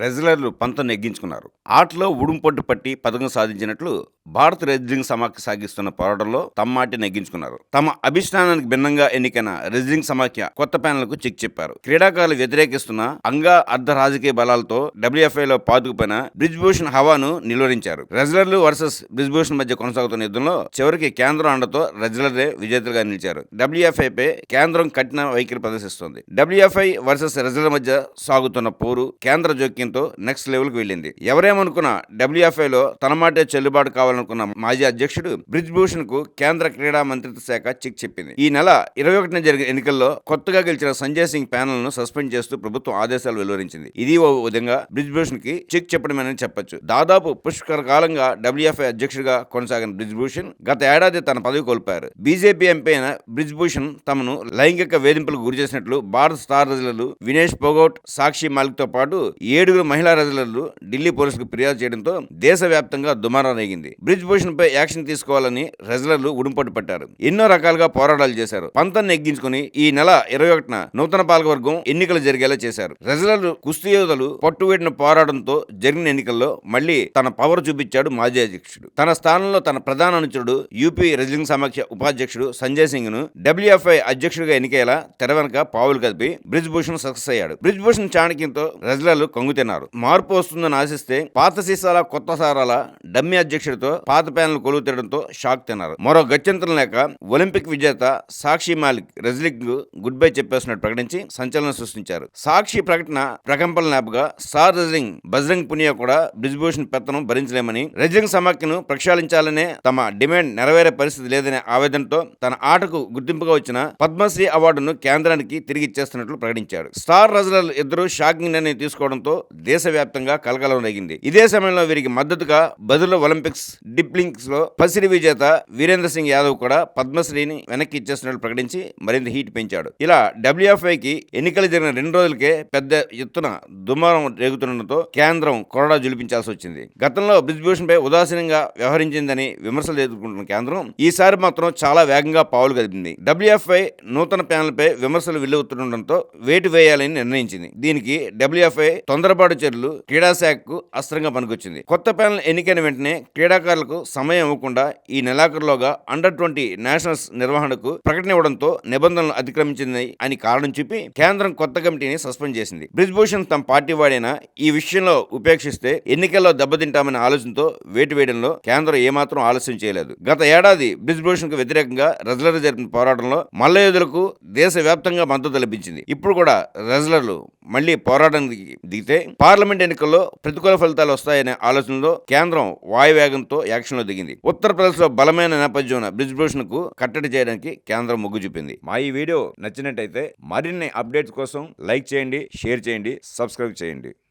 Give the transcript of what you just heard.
రెజ్లర్లు పంతం నెగ్గించుకున్నారు. ఆటలో ఉడుంపొట్టు పట్టి పథకం సాధించినట్లు భారత రెజ్లింగ్ సమాఖ్య సాగిస్తున్న పోరాటంలో తమ్మాటి నెగ్గించుకున్నారు. తమ అభిష్టానానికి భిన్నంగా ఎన్నికైన రెజ్లింగ్ సమాఖ్య కొత్త ప్యానెల్కు చెక్ చెప్పారు. క్రీడాకారులు వ్యతిరేకిస్తున్న అంగా అర్ధ రాజకీయ బలాలతో డబ్ల్యూఎఫ్ఐలో పాతుకుపోయిన బ్రిజ్భూషణ్ హవాను నిలువరించారు. రెజ్లర్లు వర్సెస్ బ్రిజ్భూషణ్ మధ్య కొనసాగుతున్న యుద్ధంలో చివరికి కేంద్రం అండతో రెజ్లరే విజేతలుగా నిలిచారు. డబ్ల్యూఎఫ్ఐ పై కేంద్రం కఠిన వైఖరి ప్రదర్శిస్తోంది. డబ్ల్యూఎఫ్ఐ వర్సెస్ రెజ్లర్ మధ్య సాగుతున్న పోరు కేంద్ర జోక్యం జోక్యంతో నెక్స్ట్ లెవెల్కు వెళ్ళింది. ఎవరేమనుకున్నా డబ్ల్యూఎఫ్ఐలో తన మాటే చెల్లుబాటు కావాలనుకున్న మాజీ అధ్యక్షుడు బ్రిజ్ భూషణ్కు కేంద్ర క్రీడా మంత్రిత్వ శాఖ చెక్ చెప్పింది. ఈ నెల ఇరవై ఒకటిన జరిగిన ఎన్నికల్లో కొత్తగా గెలిచిన సంజయ్ సింగ్ ప్యానల్ను సస్పెండ్ చేస్తూ ప్రభుత్వం ఆదేశాలు వెలువరించింది. ఇది ఓ విధంగా బ్రిజ్ భూషణ్కి చెక్ చెప్పడమని చెప్పొచ్చు. దాదాపు పుష్కర కాలంగా డబ్ల్యూఎఫ్ఐ అధ్యక్షుడిగా కొనసాగిన బ్రిజ్ భూషణ్ గత ఏడాది తన పదవి కోల్పోయారు. బీజేపీ ఎంపీ అయిన బ్రిజ్ భూషణ్ తమను లైంగిక వేధింపులకు గురి చేసినట్లు భారత స్టార్ రెజ్లర్లు వినేష్ పొగౌట్ సాక్షి మాలిక్తో పాటు ఏడు ఏడుగురు మహిళా రెజ్లర్లు ఢిల్లీ పోలీసులకు ఫిర్యాదు చేయడంతో దేశవ్యాప్తంగా దుమారం రేగింది. బ్రిజ్ భూషణ్ పై యాక్షన్ తీసుకోవాలని రెజ్లర్లు ఉడుంపట్టు పట్టారు. ఎన్నో రకాలుగా పోరాటాలు చేశారు. పంతాన్ని ఎగ్గించుకుని ఈ నెల ఇరవై ఒకటిన నూతన పాలకవర్గం ఎన్నికలు జరిగేలా చేశారు. రెజ్లర్లు కుస్తీ యోధులు పట్టువేటిన పోరాటంతో జరిగిన ఎన్నికల్లో మళ్ళీ తన పవర్ చూపించాడు మాజీ అధ్యక్షుడు. తన స్థానంలో తన ప్రధాన అనుచరుడు యూపీ రెజ్లింగ్ సమాఖ్య ఉపాధ్యక్షుడు సంజయ్ సింగ్ను డబ్ల్యూఎఫ్ఐ అధ్యక్షుడిగా ఎన్నికయ్యేలా తెర వెనక పావులు కదిపి బ్రిజ్ భూషణ్ సక్సెస్ అయ్యాడు. బ్రిజ్ భూషణ్ చాణక్యంతో రెజ్లర్లు కంగు తిన్నారు మార్పు వస్తుందని ఆశిస్తే పాత సీసాల కొత్త సారాల డమ్మీ అధ్యక్షుడితో పాత ప్యానల్ కొలువు తీయడంతో షాక్ తిన్నారు. మరో గత్యంతరం లేక ఒలింపిక్ విజేత సాక్షి మాలిక్ రెజ్లిక్ గుడ్ బై చెప్పేస్తున్నట్టు ప్రకటించి సంచలనం సృష్టించారు. సాక్షి ప్రకటన ప్రకంపన లేపగా స్టార్ రెజ్లింగ్ బజరంగ్ పునియా కూడా బ్రిజ్భూషణ్ పెత్తనం భరించలేమని రెజ్లింగ్ సమాఖ్యను ప్రక్షాళించాలనే తమ డిమాండ్ నెరవేరే పరిస్థితి లేదనే ఆవేదనతో తన ఆటకు గుర్తింపుగా వచ్చిన పద్మశ్రీ అవార్డును కేంద్రానికి తిరిగి ఇచ్చేస్తున్నట్లు ప్రకటించారు. స్టార్ రెజ్లర్లు ఇద్దరు షాకింగ్ నిర్ణయం తీసుకోవడంతో దేశవ్యాప్తంగా కలకలం రేగింది ఇదే సమయంలో వీరికి మద్దతుగా బదులు ఒలింపిక్స్ డిప్లింక్స్లో పసిరి విజేత వీరేంద్ర సింగ్ యాదవ్ కూడా పద్మశ్రీని వెనక్కి ఇచ్చేస్తున్నట్లు ప్రకటించి మరింత హీట్ పెంచాడు. ఇలా డబ్ల్యూఎఫ్ఐ కి ఎన్నికలు జరిగిన రెండు రోజులకే పెద్ద ఎత్తున దుమారం రేగుతుండటంతో కేంద్రం కొరడా జులిపించాల్సి వచ్చింది. గతంలో బ్రిజ్భూషణ్ పై ఉదాసీనంగా వ్యవహరించిందని విమర్శలు ఎదుర్కొంటున్న కేంద్రం ఈసారి మాత్రం చాలా వేగంగా పావులు కదిపింది డబ్ల్యూఎఫ్ఐ నూతన ప్యానల్ పై విమర్శలు వెల్లువెత్తుండటంతో వేటు వేయాలని నిర్ణయించింది. దీనికి డబ్ల్యూఎఫ్ఐ తొందరపాటు చర్యలు క్రీడాశాఖకు అస్త్రంగా పనికొచ్చింది. కొత్త ప్యానల్ ఎన్నికైన వెంటనే క్రీడాకారులకు సమయం ఇవ్వకుండా ఈ నెలాఖరులోగా అండర్ ట్వంటీ నేషనల్స్ నిర్వహణకు ప్రకటన ఇవ్వడంతో నిబంధనలు అతిక్రమించింది అని కారణం చూపి కేంద్రం కొత్త కమిటీని సస్పెండ్ చేసింది. బ్రిజ్భూషణ్ తమ పార్టీ వాడైనా ఈ విషయంలో ఉపేక్షిస్తే ఎన్నికల్లో దెబ్బతింటామనే ఆలోచనతో వేటు వేయడంలో కేంద్రం ఏమాత్రం ఆలస్యం చేయలేదు. గత ఏడాది బ్రిజ్భూషణ్కు వ్యతిరేకంగా రెజ్లర్ జరిపిన పోరాటంలో మల్లయోధులకు దేశవ్యాప్తంగా మద్దతు లభించింది. ఇప్పుడు కూడా రెజ్లర్లు మళ్ళీ పోరాటానికి దిగితే పార్లమెంట్ ఎన్నికల్లో ప్రతికూల ఫలితాలు వస్తాయనే ఆలోచనలో కేంద్రం వాయువేగంతో యాక్షన్లో దిగింది. ఉత్తరప్రదేశ్లో బలమైన నేపథ్యం బ్రిజ్భూషణ్కు కట్టడి చేయడానికి కేంద్రం మొగ్గు చూపింది. మా ఈ వీడియో నచ్చినట్టయితే మరిన్ని అప్డేట్స్ కోసం లైక్ చేయండి షేర్ చేయండి సబ్స్క్రైబ్ చేయండి.